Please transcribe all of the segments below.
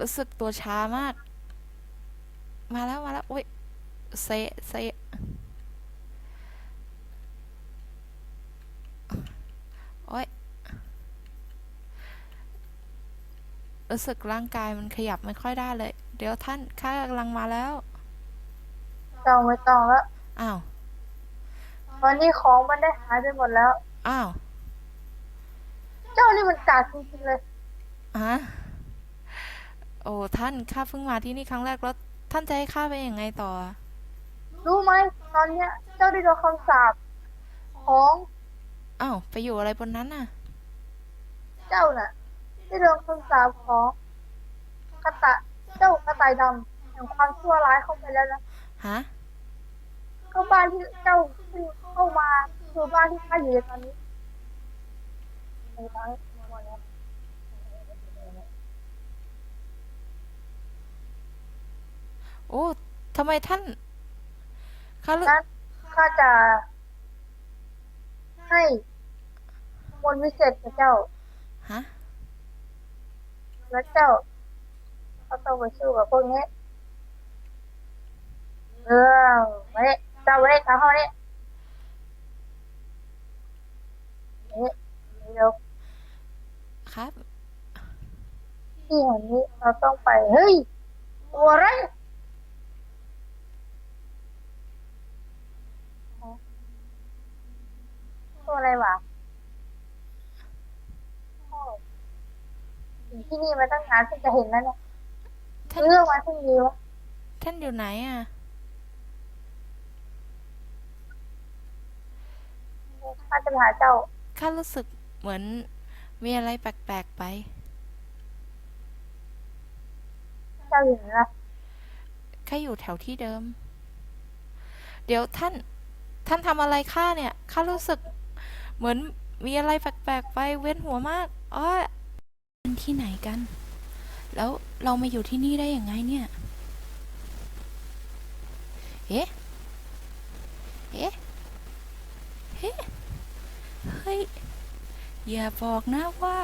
รู้สึกตัวช้ามาก มาแล้วมาแล้วโอ้ยเซะเซะโอ้ยรู้สึกร่างกายมันขยับไม่ค่อยได้เลย เดี๋ยวท่านข้ากำลังมาแล้วเจ้าไม่ต้องแล้ว อ้าว ตอนนี้ของมันได้หายไปหมดแล้ว อ้าว เจ้านี่มันกากจริงๆเลยอะโอ้ท่านข้าเพิ่งมาที่นี่ครั้งแรกแล้วท่านจะให้ข้าไปยังไงต่ออะรู้ไหมตอนเนี้ยเจ้าได้โดนคำสาปของอ้าวไปอยู่อะไรบนนั้นน่ะ เจ้าน่ะได้โดนคำสาปของกระตะเจ้ากระต่ายดำแห่งความชั่วร้ายเข้าไปแล้วนะฮะ ก็บ้านที่เจ้าขึ้นเข้ามาคือบ้านที่ข้าอยู่ในตอนนี้ในตอนนี้หมดแล้ว โอ้ทำไมท่านข้ารู้นั้นข้าจะให้มนต์วิเศษกับเจ้า ฮะ แล้วเจ้าก็ต้องไปสู้กับพวกนี้ เออมาเนี่ยเจ้ามาเนี่ยตามเข้ามาเนี่ยนี่เร็วครับ ที่แห่งนี้เราต้องไป เฮ้ยตัวอะไร ตัวอะไรวะโอ้อยู่ที่นี่มาตั้งนานเพิ่งจะเห็นแล้วเนี่ยท่านเรื่องมาเพิ่งดีวะท่านอยู่ไหนอะ ข้าจะไปหาเจ้าข้ารู้สึกเหมือนมีอะไรแปลกๆไป เจ้าอยู่ไหนล่ะข้าอยู่แถวที่เดิม เดี๋ยวท่าน ท่านทำอะไรข้าเนี่ย ข้ารู้สึก เหมือนมีอะไรแปลกๆไปเว้นหัวมากอ้อมันที่ไหนกัน แล้วเรามาอยู่ที่นี่ได้ยังไงเนี่ย เอ๊ะ เอ๊ะ เฮ้เฮ้ย อย่าบอกนะว่า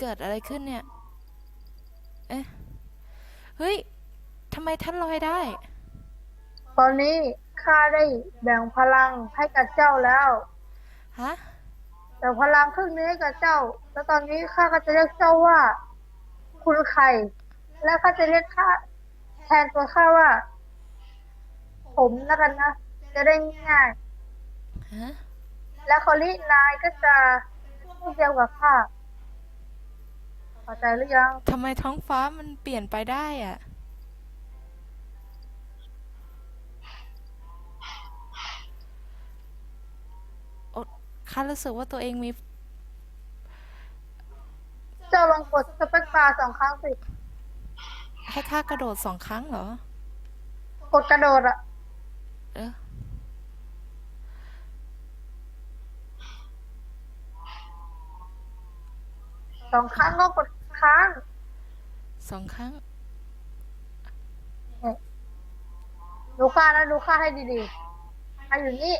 เกิดอะไรขึ้นเนี่ย เฮ้ยทำไมท่านลอยได้ ตอนนี้ข้าได้แบ่งพลังให้กับเจ้าแล้วฮะ แบ่งพลังครึ่งนี้ให้กับเจ้า แล้วตอนนี้ข้าก็จะเรียกเจ้าว่า คุณไข่และข้าจะเรียกข้าแทนตัวข้าว่า ผมแล้วกันนะ จะได้ง่ายฮะๆและคอลินายก็จะพูดเดียวกับข้า เข้าใจหรือยัง ทำไมท้องฟ้ามันเปลี่ยนไปได้อะโอ๊ะข้ารู้สึกว่าตัวเองมี เจ้าลองกดสเปกบาร์สองครั้งสิ ให้ข้ากระโดดสองครั้งเหรอ กดกระโดดอะเออ สองครั้งก็กด ค้างสองครั้ง ดูค่านะดูค่าให้ดีๆอะอยู่นี่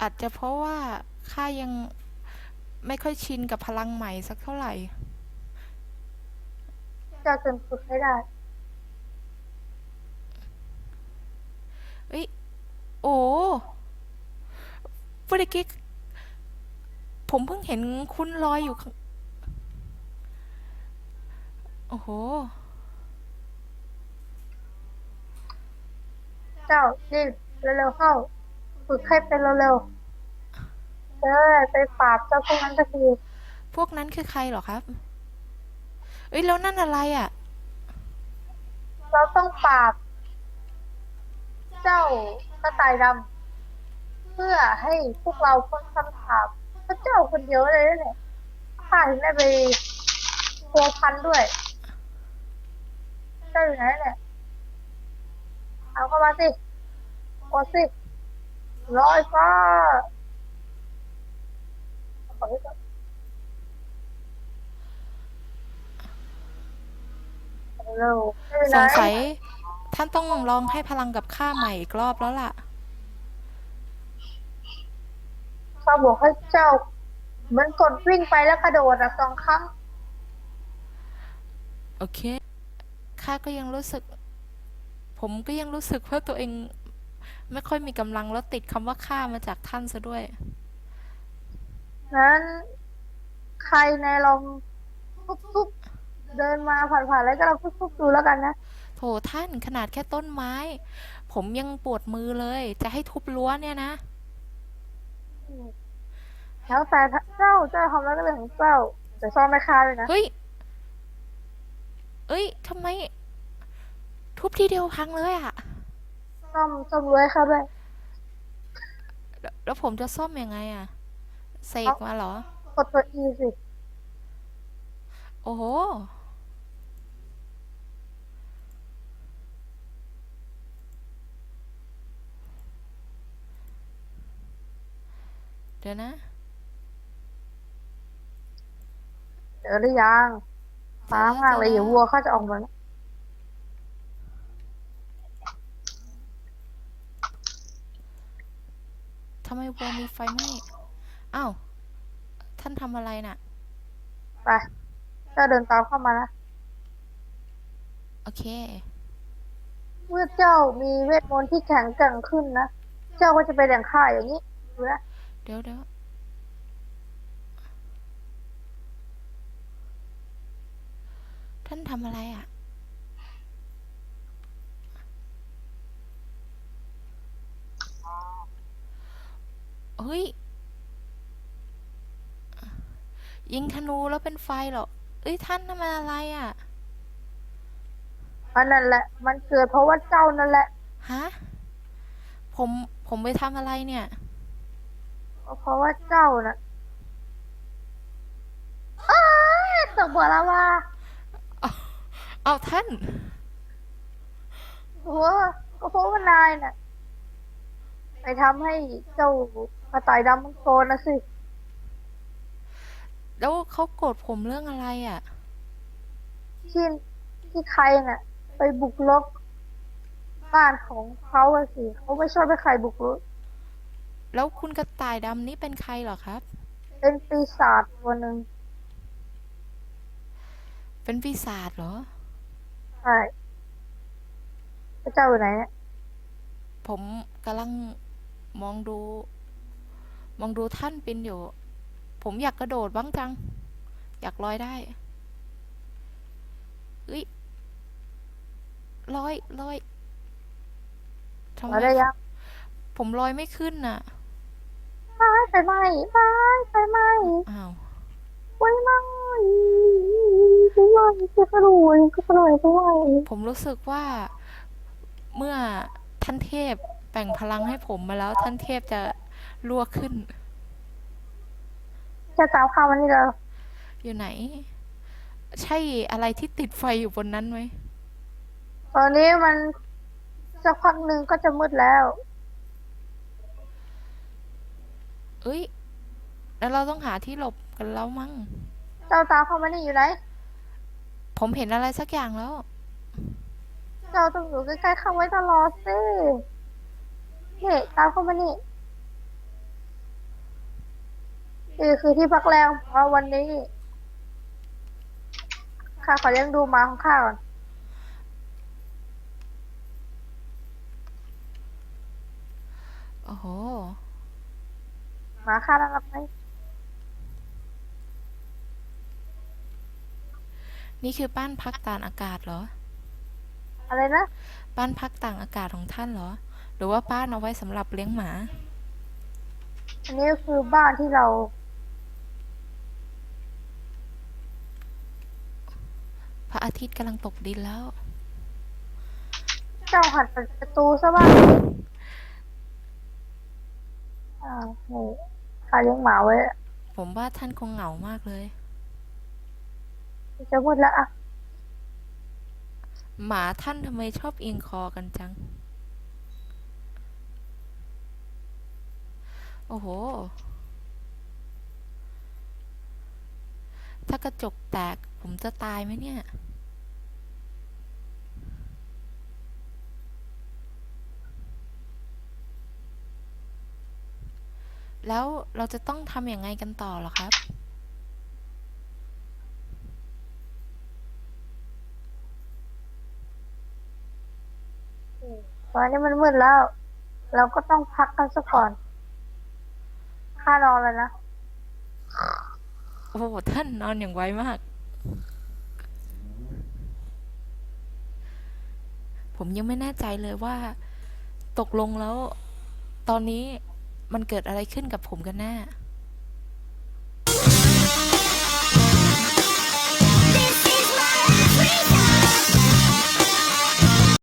อาจจะเพราะว่าข้ายังไม่ค่อยชินกับพลังใหม่สักเท่าไหร่เจ้าจนฝึกให้ได้เอ้ยโอ้เมื่อกี้ผมเพิ่งเห็นคุณลอยอยู่ข้างโอ้โห เจ้ารีบเร็วๆเข้า ฝึกให้เป็นเร็วๆเออไปปราบเจ้าพวกนั้นสักทีพวกนั้นคือใครเหรอครับ เอ้ยแล้วนั่นอะไรอะ เราต้องปราบ เจ้ากระต่ายดำเพื่อให้พวกเราพ้นคำถามพระเจ้าคนเดียวเลยนะเนี่ยข้าถึงได้ไปพัวพันด้วย เตอร์อยู่ไหนเนี่ยเอาเข้ามาสิโอสิลอยฟ้าสงสัยท่านต้องลองให้พลังกับข้าใหม่อีกรอบแล้วล่ะข้าบอกให้เจ้า มันกดวิ่งไปแล้วกระโดดอะสองครั้ง โอเค ข้าก็ยังรู้สึก ผมก็ยังรู้สึกว่าตัวเองไม่ค่อยมีกำลังแล้วติดคำว่าข้ามาจากท่านซะด้วย นั้น ใครในลองทุบๆเดินมาผ่านๆแล้วก็เราทุบๆดูแล้วกันนะโถท่านขนาดแค่ต้นไม้ ผมยังปวดมือเลย จะให้ทุบรั้วเนี่ยนะ แล้วแต่เจ้าเจ้าทำแล้วก็เรื่องของเจ้าแต่ซ่อนไม่ค่าเลยนะ เฮ้ย เอ้ยทำไม ทุบทีเดียวพังเลยอะซ่อมซ่อมรวยครับเลยแล้วแล้วผมจะซ่อมยังไงอะเสกมาเหรอ กดตัว E สิโอ้โห เดี๋ยวนะ เจอหรือยัง ฟ้ามากเลยอย่าวัวเขาจะออกมาแล้วทำไมวัวมีไฟไหม้อ้าว ท่านทำอะไรน่ะ ไปเจ้าเดินตามเข้ามานะโอเค เมื่อเจ้ามีเวทมนต์ที่แข็งแกร่งขึ้นนะ เจ้าก็จะเป็นอย่างข้าอย่างนี้ดูนะ เดี๋ยวเดี๋ยวานทำอะไรอะ เฮ้ย ยิงธนูแล้วเป็นไฟเหรอ เอ้ยท่านทำอะไรอะอันนั่นแหละ มันเกิดเพราะว่าเจ้านั่นแหละ ฮะ ผม ผมไปทำอะไรเนี่ย เพราะว่าเจ้าน่ะอ้ายตกบ่อละว่า เอาท่านโอ้ก็เพราะว่านายน่ะ ไปทำให้เจ้ากระต่ายดำมันโกนนะสิ แล้วเขาโกรธผมเรื่องอะไรอะ ที่ที่ใครน่ะ ไปบุกรุกบ้านของเขาอะสิเขาไม่ชอบให้ใครบุกรุกแล้วคุณกระต่ายดำนี่เป็นใครเหรอครับ เป็นปีศาจตัวหนึ่ง เป็นปีศาจเหรอ ใช่พระเจ้าอยู่ไหนเนี่ยผมกำลังมองดู มองดูท่านเป็นอยู่ ผมอยากกระโดดบ้างจัง อยากลอยได้เอ้ยลอยลอยทำไมมาได้ยังผมลอยไม่ขึ้นน่ะ ไม้ไฟไหม้ไม้ไฟไหม้อ้าวไฟไหม้ ด้วยจะกระโดดก็กระโดดด้วยผมรู้สึกว่าเมื่อท่านเทพแบ่งพลังให้ผมมาแล้ว ท่านเทพจะรั่วขึ้น จะตามข่าวมันนี่เลยอยู่ไหน ใช่อะไรที่ติดไฟอยู่บนนั้นไหมตอนนี้มันสักพักหนึ่งก็จะมืดแล้ว เอ้ย แล้วเราต้องหาที่หลบกันแล้วมั้ง เจ้าตามเข้ามานี่อยู่ไหน ผมเห็นอะไรสักอย่างแล้วเจ้าต้องอยู่ใกล้ๆเข้าไว้ตลอดสินี่ตามเข้ามานี่นี่คือที่พักแรมของเราวันนี้ ข้าขอเลี้ยงดูหมาของข้าก่อนโอ้โหหมาข้าน่ารักไหม นี่คือบ้านพักต่างอากาศเหรอ อะไรนะ บ้านพักต่างอากาศของท่านเหรอ หรือว่าบ้านเอาไว้สำหรับเลี้ยงหมา อันนี้คือบ้านที่เรา พระอาทิตย์กำลังตกดินแล้ว เจ้าหัดเปิดประตูซะบ้างอ่าวนี่ข้าเลี้ยงหมาไว้ ผมว่าท่านคงเหงามากเลย จะมืดแล้วอะ หมาท่านทำไมชอบเอียงคอกันจัง โอ้โห ถ้ากระจกแตกผมจะตายไหมเนี่ยแล้วเราจะต้องทำอย่างไงกันต่อหรอครับ ตอนนี้มันมืดแล้ว เราก็ต้องพักกันซะก่อนข้านอนแล้วนะ โอ้โหท่านนอนอย่างไวมาก ผมยังไม่แน่ใจเลยว่า ตกลงแล้ว ตอนนี้มันเกิดอะไรขึ้นกับผมกันแน่